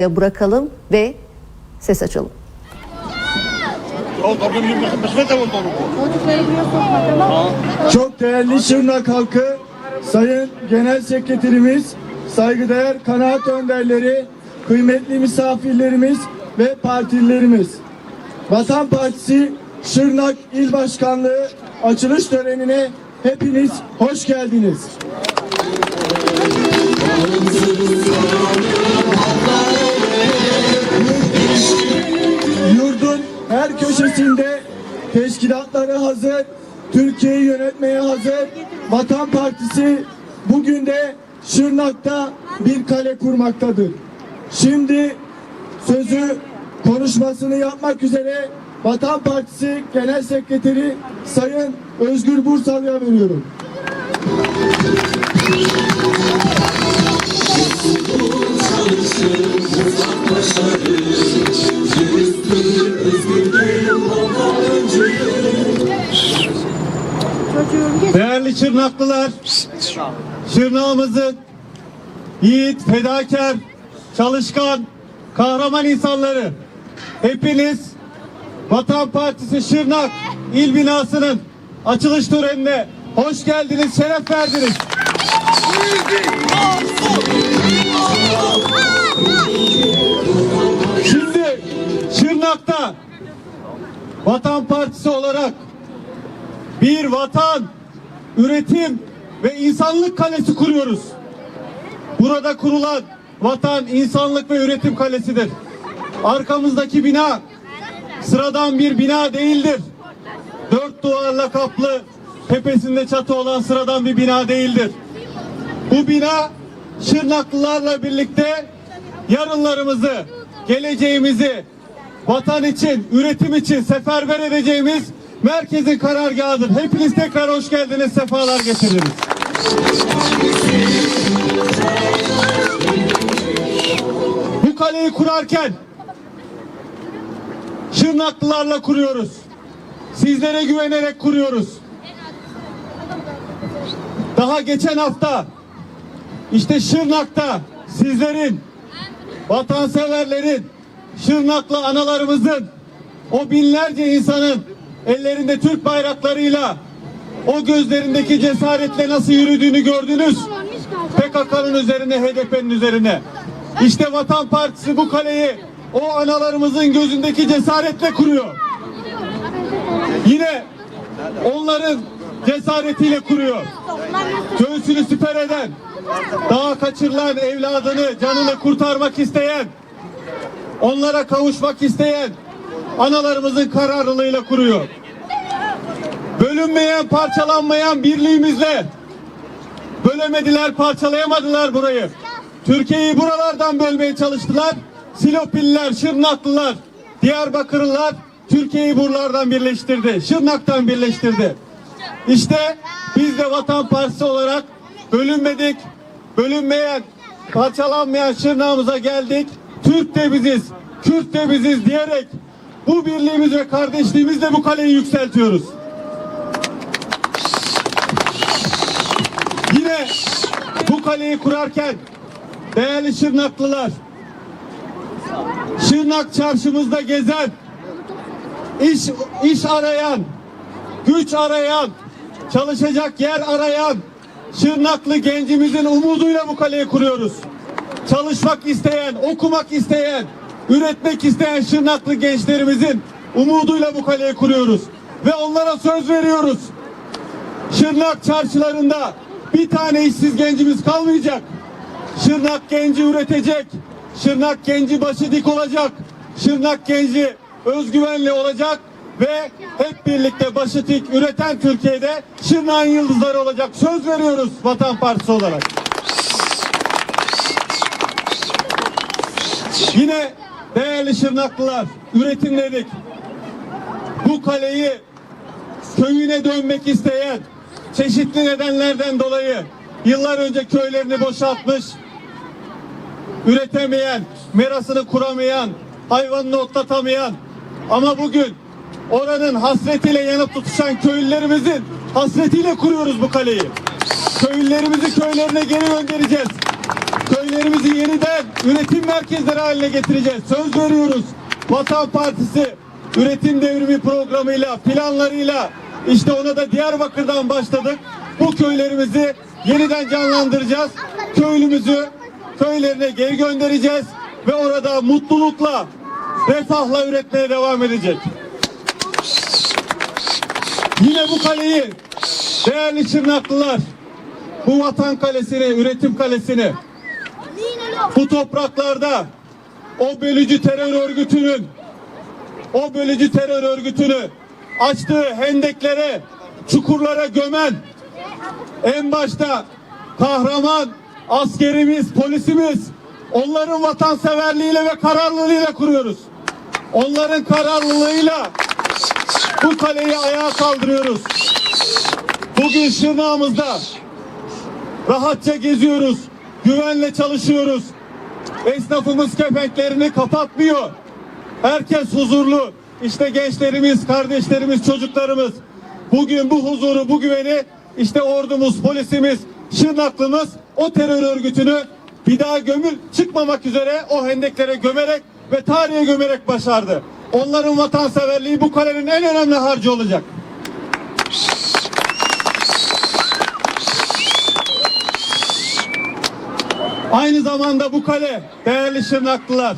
bırakalım ve ses açalım. Çok değerli Şırnak halkı, Sayın Genel Sekreterimiz, saygıdeğer kanaat önderleri, kıymetli misafirlerimiz ve partililerimiz. Vatan Partisi Şırnak İl Başkanlığı açılış törenine hepiniz hoş geldiniz. Teşkilatları hazır, Türkiye'yi yönetmeye hazır. Vatan Partisi bugün de Şırnak'ta bir kale kurmaktadır. Şimdi sözü konuşmasını yapmak üzere Vatan Partisi Genel Sekreteri Sayın Özgür Bursalı'ya veriyorum. Değerli Şırnaklılar, Şırnağımızın yiğit, fedakar, çalışkan, kahraman insanları. Hepiniz Vatan Partisi Şırnak İl Binası'nın açılış törenine hoş geldiniz, şeref verdiniz. Şimdi Şırnak'ta Vatan Partisi olarak bir vatan, üretim ve insanlık kalesi kuruyoruz. Burada kurulan vatan, insanlık ve üretim kalesidir. Arkamızdaki bina sıradan bir bina değildir. Dört duvarla kaplı, tepesinde çatı olan sıradan bir bina değildir. Bu bina Şırnaklılarla birlikte yarınlarımızı, geleceğimizi vatan için, üretim için seferber edeceğimiz merkezin karargahıdır. Hepiniz tekrar hoş geldiniz, sefalar getirdiniz. Bu kaleyi kurarken Şırnaklılarla kuruyoruz. Sizlere güvenerek kuruyoruz. Daha geçen hafta işte Şırnak'ta sizlerin, vatanseverlerin, Şırnaklı analarımızın, o binlerce insanın ellerinde Türk bayraklarıyla o gözlerindeki cesaretle nasıl yürüdüğünü gördünüz. PKK'nın üzerine, HDP'nin üzerine. İşte Vatan Partisi bu kaleyi o analarımızın gözündeki cesaretle kuruyor. Yine onların cesaretiyle kuruyor. Göğsünü siper eden, daha kaçırılan evladını, canını kurtarmak isteyen, onlara kavuşmak isteyen analarımızın kararlılığıyla kuruyor. Bölünmeyen, parçalanmayan birliğimizle bölemediler, parçalayamadılar burayı. Türkiye'yi buralardan bölmeye çalıştılar. Silopiller, Şırnaklılar, Diyarbakırlılar Türkiye'yi buralardan birleştirdi. Şırnak'tan birleştirdi. İşte biz de Vatan Partisi olarak bölünmedik, bölünmeyen, parçalanmayan Şırnak'ımıza geldik. Türk de biziz, Kürt de biziz diyerek bu birliğimiz ve kardeşliğimizle bu kaleyi yükseltiyoruz. Yine bu kaleyi kurarken değerli Şırnaklılar, Şırnak çarşımızda gezen, iş, iş arayan, güç arayan, çalışacak yer arayan Şırnaklı gencimizin umuduyla bu kaleyi kuruyoruz. Çalışmak isteyen, okumak isteyen, üretmek isteyen Şırnaklı gençlerimizin umuduyla bu kaleyi kuruyoruz. Ve onlara söz veriyoruz. Şırnak çarşılarında bir tane işsiz gencimiz kalmayacak. Şırnak genci üretecek. Şırnak genci başı dik olacak. Şırnak genci özgüvenli olacak ve hep birlikte başı dik üreten Türkiye'de Şırnak'ın yıldızları olacak. Söz veriyoruz Vatan Partisi olarak. Yine değerli Şırnaklılar üretim dedik. Bu kaleyi köyüne dönmek isteyen çeşitli nedenlerden dolayı yıllar önce köylerini boşaltmış, üretemeyen, merasını kuramayan, hayvanını otlatamayan ama bugün oranın hasretiyle yanıp tutuşan köylülerimizin hasretiyle kuruyoruz bu kaleyi. Köylülerimizi köylerine geri göndereceğiz. Köylerimizi yeniden üretim merkezleri haline getireceğiz. Söz veriyoruz. Vatan Partisi üretim devrimi programıyla, planlarıyla işte ona da Diyarbakır'dan başladık. Bu köylerimizi yeniden canlandıracağız. Köylümüzü köylerine geri göndereceğiz ve orada mutlulukla, refahla üretmeye devam edecek. Yine bu kaleyi değerli Çırnaklılar, bu vatan kalesini, üretim kalesini bu topraklarda o bölücü terör örgütünün o bölücü terör örgütünü açtığı hendeklere, çukurlara gömen en başta kahraman askerimiz, polisimiz onların vatanseverliğiyle ve kararlılığıyla kuruyoruz. Onların kararlılığıyla bu kaleyi ayağa kaldırıyoruz. Bugün Şırnağımızda rahatça geziyoruz. Güvenle çalışıyoruz. Esnafımız kepenklerini kapatmıyor. Herkes huzurlu. İşte gençlerimiz, kardeşlerimiz, çocuklarımız. Bugün bu huzuru, bu güveni işte ordumuz, polisimiz, Şırnaklımız o terör örgütünü bir daha gömül çıkmamak üzere o hendeklere gömerek ve tarihe gömerek başardı. Onların vatanseverliği bu kalenin en önemli harcı olacak. Aynı zamanda bu kale değerli Şırnaklılar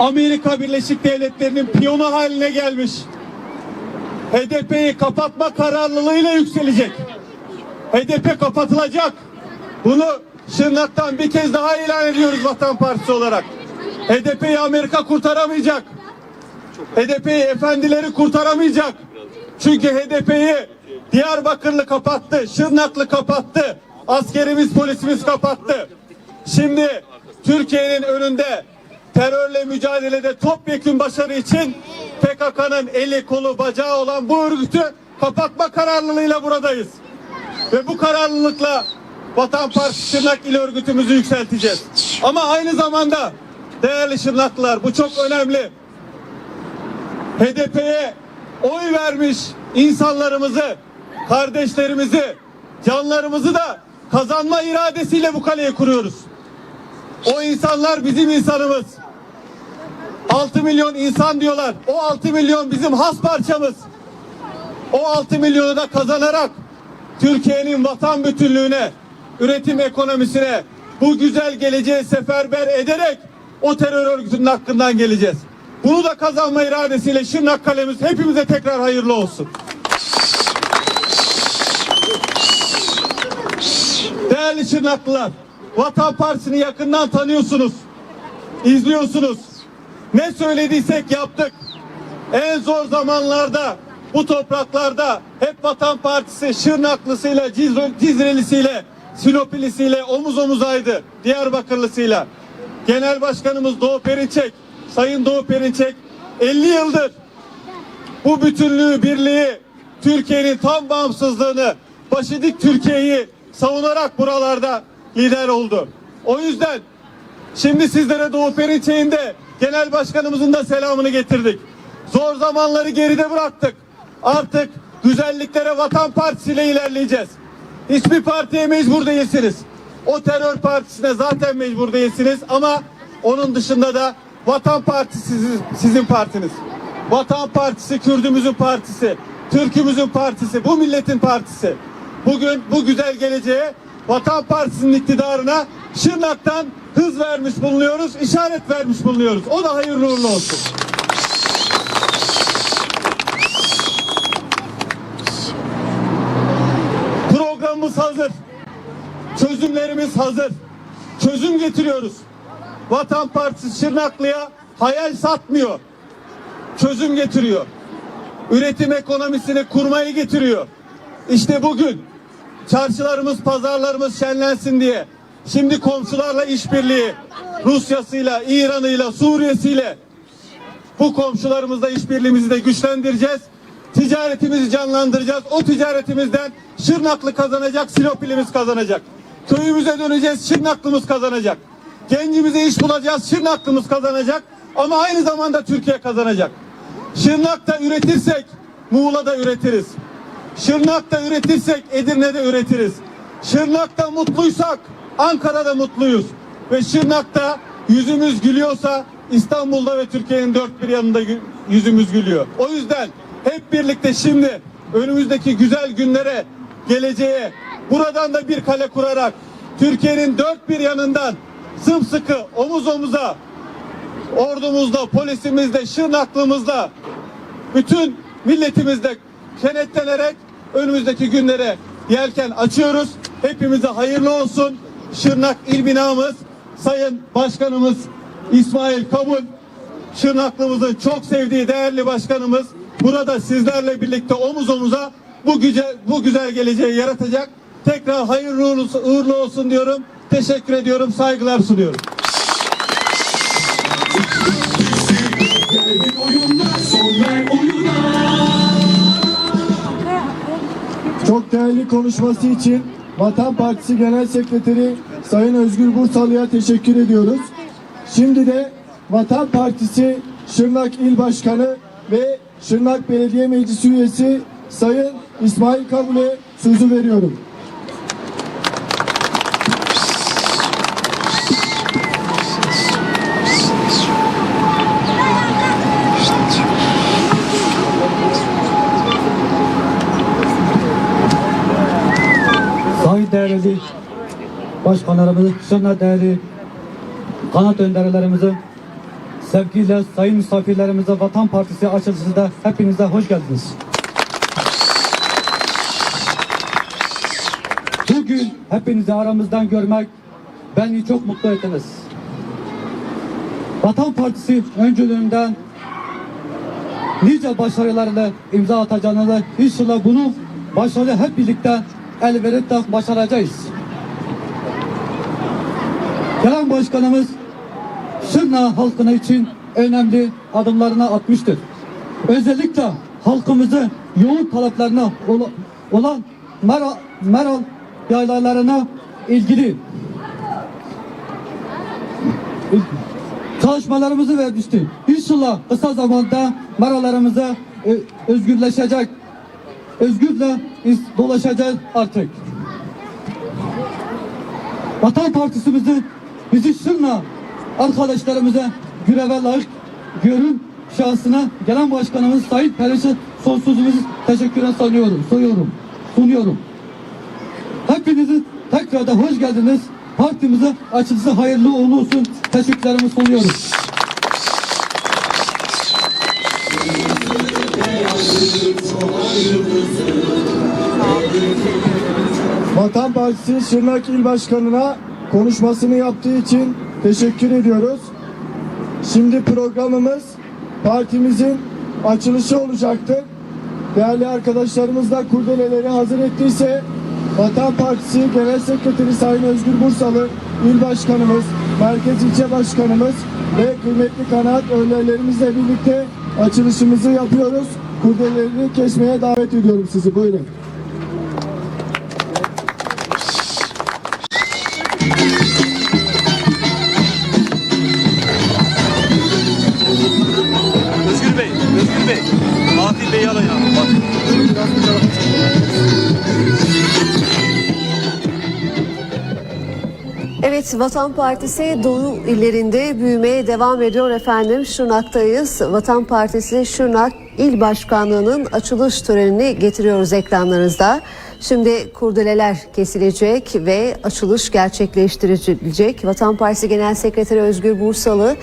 Amerika Birleşik Devletleri'nin piyonu haline gelmiş. HDP'yi kapatma kararlılığıyla yükselecek. HDP kapatılacak. Bunu Şırnak'tan bir kez daha ilan ediyoruz Vatan Partisi olarak. HDP'yi Amerika kurtaramayacak. HDP'yi efendileri kurtaramayacak. Çünkü HDP'yi Diyarbakırlı kapattı, Şırnaklı kapattı, askerimiz polisimiz kapattı. Şimdi Türkiye'nin önünde terörle mücadelede topyekun başarı için PKK'nın eli kolu bacağı olan bu örgütü kapatma kararlılığıyla buradayız. Ve bu kararlılıkla Vatan Partisi Şırnak İl Örgütümüzü yükselteceğiz. Ama aynı zamanda değerli Şırnaklılar bu çok önemli. HDP'ye oy vermiş insanlarımızı, kardeşlerimizi, canlarımızı da kazanma iradesiyle bu kaleyi kuruyoruz. O insanlar bizim insanımız. 6 milyon insan diyorlar. O 6 milyon bizim has parçamız. O 6 milyonu da kazanarak Türkiye'nin vatan bütünlüğüne, üretim ekonomisine, bu güzel geleceğe seferber ederek o terör örgütünün hakkından geleceğiz. Bunu da kazanma iradesiyle Şırnak kalemiz hepimize tekrar hayırlı olsun. Değerli Şırnaklılar, Vatan Partisi'ni yakından tanıyorsunuz, izliyorsunuz. Ne söylediysek yaptık. En zor zamanlarda bu topraklarda hep Vatan Partisi Şırnaklısıyla, Cizre- Cizrelisiyle, Sinopilisiyle omuz omuzaydı. Diyarbakırlısıyla. Genel Başkanımız Doğu Perinçek, Sayın Doğu Perinçek 50 yıldır bu bütünlüğü, birliği, Türkiye'nin tam bağımsızlığını, başıdik Türkiye'yi savunarak buralarda lider oldu. O yüzden şimdi sizlere Doğu Perinçek'in de genel başkanımızın da selamını getirdik. Zor zamanları geride bıraktık. Artık güzelliklere Vatan Partisi ile ilerleyeceğiz. Hiçbir partiye mecbur değilsiniz. O terör partisine zaten mecbur değilsiniz ama onun dışında da Vatan Partisi sizin, sizin partiniz. Vatan Partisi Kürdümüzün partisi, Türkümüzün partisi, bu milletin partisi. Bugün bu güzel geleceğe Vatan Partisi'nin iktidarına Şırnak'tan hız vermiş bulunuyoruz, işaret vermiş bulunuyoruz. O da hayırlı uğurlu olsun. Programımız hazır. Çözümlerimiz hazır. Çözüm getiriyoruz. Vatan Partisi Şırnaklı'ya hayal satmıyor. Çözüm getiriyor. Üretim ekonomisini kurmayı getiriyor. İşte bugün çarşılarımız, pazarlarımız şenlensin diye şimdi komşularla işbirliği, Rusya'sıyla, İran'ıyla, Suriye'siyle bu komşularımızla işbirliğimizi de güçlendireceğiz. Ticaretimizi canlandıracağız. O ticaretimizden Şırnaklı kazanacak, Sinopilimiz kazanacak. Köyümüze döneceğiz, Şırnaklımız kazanacak. Gencimize iş bulacağız, Şırnaklımız kazanacak. Ama aynı zamanda Türkiye kazanacak. Şırnak'ta üretirsek Muğla'da üretiriz. Şırnak'ta üretirsek Edirne'de üretiriz. Şırnak'ta mutluysak Ankara'da mutluyuz. Ve Şırnak'ta yüzümüz gülüyorsa İstanbul'da ve Türkiye'nin dört bir yanında yüzümüz gülüyor. O yüzden hep birlikte şimdi önümüzdeki güzel günlere, geleceğe buradan da bir kale kurarak Türkiye'nin dört bir yanından sımsıkı omuz omuza ordumuzla, polisimizle, Şırnaklımızla bütün milletimizle kenetlenerek önümüzdeki günlere yelken açıyoruz. Hepimize hayırlı olsun. Şırnak İl Binamız, Sayın Başkanımız İsmail Kabul, Şırnaklımızın çok sevdiği değerli başkanımız burada sizlerle birlikte omuz omuza bu güzel, bu güzel geleceği yaratacak. Tekrar hayırlı uğurlu- olsun diyorum. Teşekkür ediyorum. Saygılar sunuyorum. Çok değerli konuşması için Vatan Partisi Genel Sekreteri Sayın Özgür Bursalı'ya teşekkür ediyoruz. Şimdi de Vatan Partisi Şırnak İl Başkanı ve Şırnak Belediye Meclisi üyesi Sayın İsmail Kabul'e sözü veriyorum. Değerli başkanlarımız, Şırnak değerli kanat önderlerimizi, sevgiyle sayın misafirlerimize Vatan Partisi açılışında hepinize hoş geldiniz. Bugün hepinizi aramızdan görmek beni çok mutlu ettiniz. Vatan Partisi öncülüğünden nice başarılarla imza atacağını da inşallah bunu başarı hep birlikte el verip de başaracağız. Gelen başkanımız Şırnak halkına için önemli adımlarını atmıştır. Özellikle halkımızı yoğun taleplerine ola- olan Meral, Meral yaylalarına ilgili çalışmalarımızı vermişti. İnşallah kısa zamanda maralarımıza e, özgürleşecek, özgürle iz- dolaşacağız artık. Vatan Partisimizi bizi Şırna arkadaşlarımıza göreve layık görün şahsına gelen başkanımız Sayın Periş'e sonsuzumuz teşekküre sunuyorum, sunuyorum, sunuyorum. Hepinizi tekrar da hoş geldiniz. Partimize açılışı hayırlı uğurlu olsun. Teşekkürlerimi sunuyorum. Vatan Partisi Şırnak İl Başkanı'na konuşmasını yaptığı için teşekkür ediyoruz. Şimdi programımız partimizin açılışı olacaktır. Değerli arkadaşlarımız da kurdeleleri hazır ettiyse Vatan Partisi Genel Sekreteri Sayın Özgür Bursalı, İl Başkanımız, Merkez İlçe Başkanımız ve kıymetli kanaat önderlerimizle birlikte açılışımızı yapıyoruz. Kurdelerini kesmeye davet ediyorum sizi. Buyurun. Özgür Bey, Özgür Bey. Vatan Partisi Doğu illerinde büyümeye devam ediyor efendim. Şırnak'tayız. Vatan Partisi Şırnak İl Başkanlığı'nın açılış törenini getiriyoruz ekranlarınızda. Şimdi kurdeleler kesilecek ve açılış gerçekleştirilecek. Vatan Partisi Genel Sekreteri Özgür Bursalı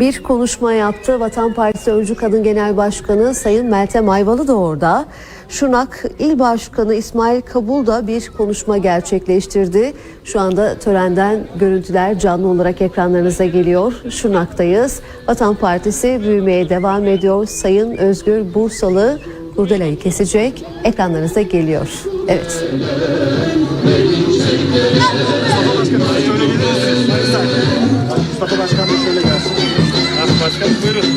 bir konuşma yaptı. Vatan Partisi Öncü Kadın Genel Başkanı Sayın Meltem Ayvalı da orada. Şırnak İl Başkanı İsmail Kabul da bir konuşma gerçekleştirdi. Şu anda törenden görüntüler canlı olarak ekranlarınıza geliyor. Şırnak'tayız. Vatan Partisi büyümeye devam ediyor. Sayın Özgür Bursalı kurdelayı kesecek. Ekranlarınıza geliyor. Evet. Mustafa Başkan şöyle gelsin. Başkanım buyurun.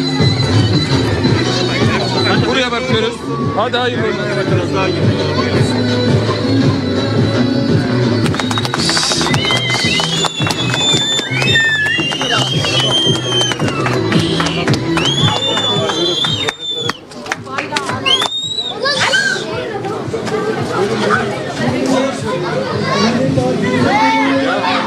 Hadi hayırlı olsun.